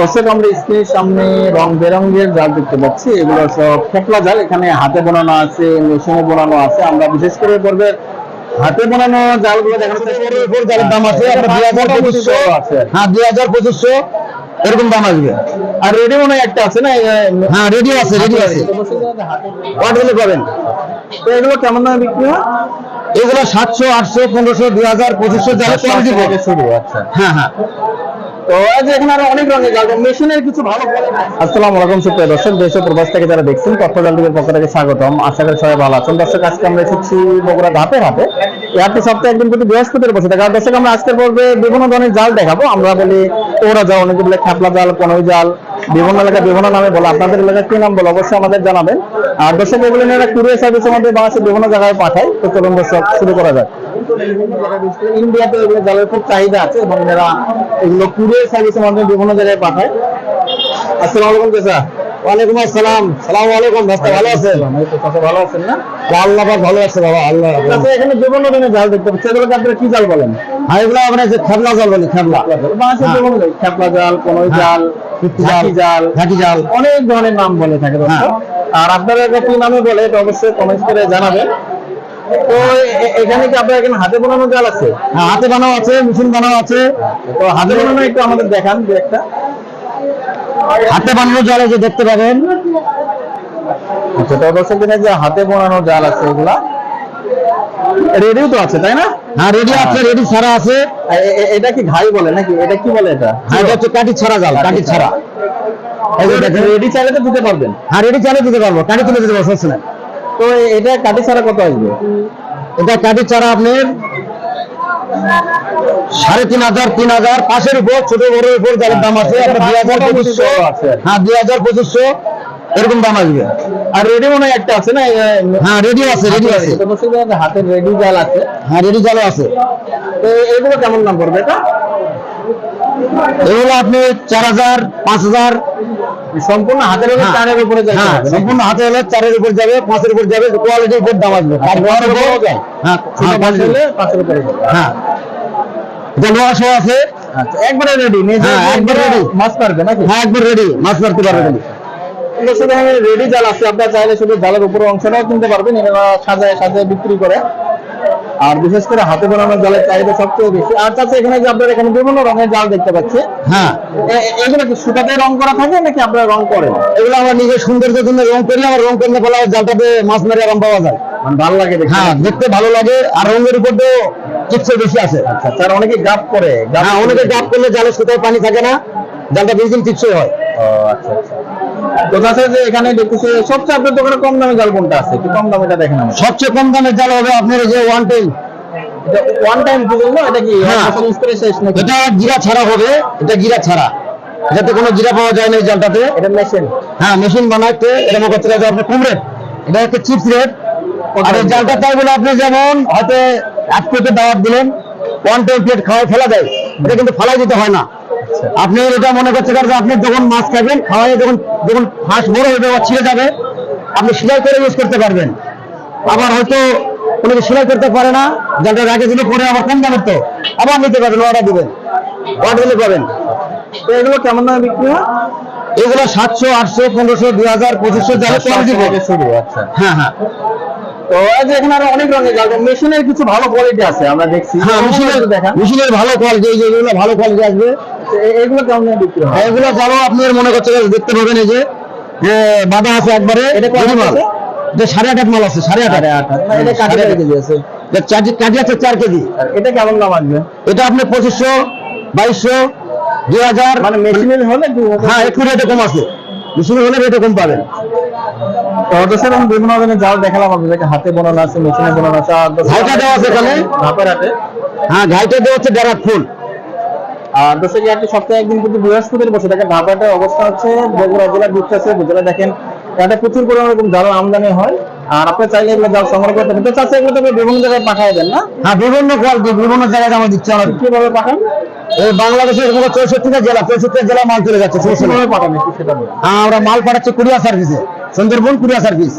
দর্শক আমরা স্ক্রিনের সামনে রং বেরঙের জাল দেখতে পাচ্ছি। এগুলো সব খেপলা জাল। এখানে হাতে বানানো আছে মেশিনে বানানো আছে। আমরা বিশেষ করে পর্বে হাতে বানানো জালগুলো দেখানো জালের দাম আছে আপনার দুই হাজার আছে। হ্যাঁ দুই হাজার পঁচিশশো। এরকম দাম আসবে। আর রেডি মনে একটা আছে না? হ্যাঁ রেডি আছে রেডি আছে। অর্ডার পাবেন তো এগুলো কেমন দামে বিক্রি হয়? এগুলো সাতশো আটশো পনেরোশো দুই হাজার পঁচিশশো থেকে শুরু আচ্ছা। হ্যাঁ হ্যাঁ। বিভিন্ন ধরনের জাল দেখাবো। আমরা বলি ওরা জাল অনেকে বলে খাপলা জাল, কনই জাল, বিভিন্ন এলাকায় বিভিন্ন নামে বলে। আপনাদের এলাকায় কি নাম বলে? অবশ্যই আমাদের জানাবেন। আর দর্শক, এগুলো নিয়ে সার্ভিস আমাদের বাংলাদেশের বিভিন্ন জায়গায় পাঠায়, তো চলুন দর্শক, শুরু করা যাক। ইন্ডিয়াতে এগুলো জালের খুব চাহিদা আছে এবং এরা এগুলো কুরিয়ার সার্ভিসের মাধ্যমে বিভিন্ন জায়গায় পাঠায়। আসসালামু আলাইকুম চাচা। ওয়ালাইকুম আসসালাম। সালাম আলাইকুম ভাস্তা ভালো আছেন? চাচা ভালো আছেন না? আল্লাহ ভালো আছে বাবা আল্লাহ চাচা এখানে বিভিন্ন ধরনের জাল দেখতে পাচ্ছি। এগুলোকে আপনারা কি জাল বলেন? হ্যাঁ এগুলো আমরা যে খেবলা জল বলি খেবলা বাংলাদেশের। বিভিন্ন জাল, খেপলা জাল কনই জাল ঝাঁকি জাল। ঝাঁকি জাল। অনেক ধরনের নাম বলে থাকে হ্যাঁ। আর আপনারা কি নামে বলে এটা অবশ্যই কমেন্ট করে জানাবেন। তো এখানে কি আপনার এখানে হাতে বানানো জাল আছে? হ্যাঁ হাতে বানাও আছে মেশিন বানাও আছে। তো হাতে বানানো একটু আমাদের দেখান দু একটা। হাতে বানানো জল আছে দেখতে পাবেন। আচ্ছা তো দর্শক দিনে যে হাতে বানানো জাল আছে এগুলা রেডিও তো আছে তাই না? হ্যাঁ রেডি আছে রেডি ছাড়া আছে। এটা কি ঘাই বলে নাকি? এটা কি বলে এটা? হ্যাঁ এটা হচ্ছে কাঠি ছাড়া জাল কাঠি ছাড়া। দেখেন রেডি চাইলে তো দিতে পারবেন। হ্যাঁ রেডি চালিয়ে দিতে পারব কাঠি তুলে দিতে পারব নাই। তো এটা কাটি ছাড়া কত আসবে? এটা কাঠি ছাড়া আপনার সাড়ে তিন হাজার তিন হাজার পাশের উপর ছোট বড় উপর যার দাম আছে দুই হাজার পঁচিশশো। আছে। হ্যাঁ দুই হাজার পঁচিশশো এরকম দাম আসবে। আর রেডি মনে হয় একটা আছে না? হ্যাঁ রেডি আছে রেডি আছে হাতের রেডি জাল আছে। হ্যাঁ রেডি জালও আছে তো এগুলো কেমন দাম পড়বে এটা? এগুলো আপনি চার হাজার পাঁচ হাজার। সম্পূর্ণ হাতের হ্যাঁ। চারের উপরে যাবে। হ্যাঁ সম্পূর্ণ হাতে হলে চারের উপর যাবে পাঁচের উপর যাবে কোয়ালিটির উপর দাম আসবে? হ্যাঁ পাঁচের উপরে। হ্যাঁ। এটা আছে? একবারে রেডি হ্যাঁ, একবারে ready। মাছ পারবে নাকি? হ্যাঁ একবার রেডি মাছ মারতে রেডি জাল আছে আপনার চাইলে শুধু জালের উপরে অংশটাও কিনতে পারবেন এরা সাজায় সাজায় বিক্রি করে। আর বিশেষ করে হাতে বানানো জালের চাহিদা সবচেয়ে বেশি। আর চাচ্ছে এখানে যে আপনার এখানে বিভিন্ন রঙের জাল দেখতে পাচ্ছি। হ্যাঁ। এগুলো কি সুতাতে রং করা থাকে নাকি আপনারা রং করেন? এগুলো আমরা নিজের সৌন্দর্যের জন্য রং করি আমার রং করলে হয় জালটাতে মাছ মেরে আরাম পাওয়া যায়। মানে ভালো লাগে হ্যাঁ দেখতে ভালো লাগে আর রঙের উপর তো চিপসের বেশি আছে। আচ্ছা স্যার অনেকে গাপ করে হ্যাঁ অনেকে ডাব করলে জালে সুতায় পানি থাকে না জালটা বেশি দিন টিপসই হয়। ও আচ্ছা আচ্ছা। তো আছে এখানে দেখতেছি সবচেয়ে আপনার দোকানে কম দামে জাল কোনটা আছে? একটু কম দামে এটা দেখেন আমার সবচেয়ে কম দামের জাল হবে আপনার যে ওয়ান টাইম ওয়ান টাইম এটা কি হ্যাঁ। এক বছর use করে শেষ নাকি? এটা জিরা ছাড়া হবে এটা জিরা ছাড়া। কোনো জিরা পাওয়া যায় না এই জালটাতে। এটা মেশিন হ্যাঁ মেশিন বানাইতে এটা মনে করতে গেলে আপনার কম রেট এটা হচ্ছে চিপস রেট আর এই জালটা তাই বলে আপনি যেমন হয়তো এক প্লেটে দাওয়াত দিলেন ওয়ান টাইম প্লেট খাওয়াই ফেলা যায়। এটা কিন্তু ফেলাই দিতে হয় না। আপনি এটা মনে করতে পারেন যে আপনি যখন মাছ খাবেন খাওয়াই যখন যখন ফাঁস বড় হবে বা ছিঁড়ে যাবে আপনি সেলাই করে ইউজ করতে পারবেন। আবার হয়তো অনেকে সেলাই করতে পারে না জালটা রেখে দিলে পরে আবার কম দামের তো। আবার নিতে পারবেন অর্ডার দিবেন। অর্ডার পাবেন। তো এগুলো কেমন দামে বিক্রি হয়? এগুলো সাতশো আটশো পনেরোশো দুই হাজার পঁচিশশো থেকে শুরু আচ্ছা। হ্যাঁ হ্যাঁ। তো এই যে এখানে আরও অনেক রঙের জাল মেশিনের কিছু ভালো কোয়ালিটি আছে আমরা দেখছি। হ্যাঁ মেশিনের ভালো কোয়ালিটি ভালো কোয়ালিটি আসবে। এগুলো কেমন বিক্রি হয়? এগুলো আপনার মনে করতে দেখতে পাবেন এই যে বাঁধা আছে একবারে এটা কত মাল আছে? যে সাড়ে আট মাল আছে সাড়ে আট আট। এটা আট। কেজি আছে। আছে চার কেজি। এটা কেমন দাম আসবে? এটা আপনি পঁচিশশো বাইশশো দুই হাজার। মানে মেশিনের হলে হ্যাঁ একটু রেটে কম আছে। মেশিনের হলে রেটে কম পাবেন। বিভিন্ন ধরনের জাল দেখালাম আপনাদেরকে। হাতে বানানো আছে মেশিনে বানানো আছে ঘাইটা দেওয়া আছে এখানে? হাতে। হ্যাঁ ঘাইটা দেওয়া হচ্ছে দেড় হাত ফুল আর দর্শক একটি সপ্তাহে একদিন কিন্তু বৃহস্পতির বসে থাকে ধাপাটার অবস্থা হচ্ছে বগুড়া জেলার দুধচাষে উপজেলা দেখেন এটা প্রচুর পরিমাণে এরকম জাল আমদানি হয়। আর আপনি চাইলে এগুলো জাল সংগ্রহ করতে পারেন। চাষে এগুলো তো বিভিন্ন জায়গায় পাঠায় দেন না? হ্যাঁ বিভিন্ন কোয়ালিটি বিভিন্ন জায়গায় আমরা দিচ্ছি আমরা কীভাবে পাঠান? এই বাংলাদেশের চৌষট্টিটা জেলা চৌষট্টি জেলা মাল চলে যাচ্ছে কীভাবে পাঠান সেটা হ্যাঁ আমরা মাল পাঠাচ্ছি কুরিয়ার সার্ভিসে সুন্দরবন কুরিয়ার সার্ভিস।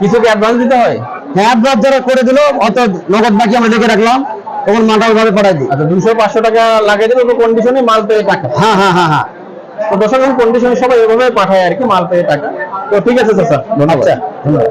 কিছু কি অ্যাডভান্স দিতে হয়? হ্যাঁ অ্যাডভান্স যারা করে দিল অত নগদ বাকি আমরা দেখে রাখলাম। তখন মালটা ওইভাবে পাঠাই দিই। আচ্ছা দুশো পাঁচশো টাকা লাগিয়ে দেবে কন্ডিশনে মাল পেয়ে টাকা হ্যাঁ হ্যাঁ হ্যাঁ হ্যাঁ। তো দর্শক কন্ডিশনে সবাই এভাবে পাঠায় আর কি মাল পেয়ে টাকা তো ঠিক আছে স্যার। ধন্যবাদ। আচ্ছা ধন্যবাদ।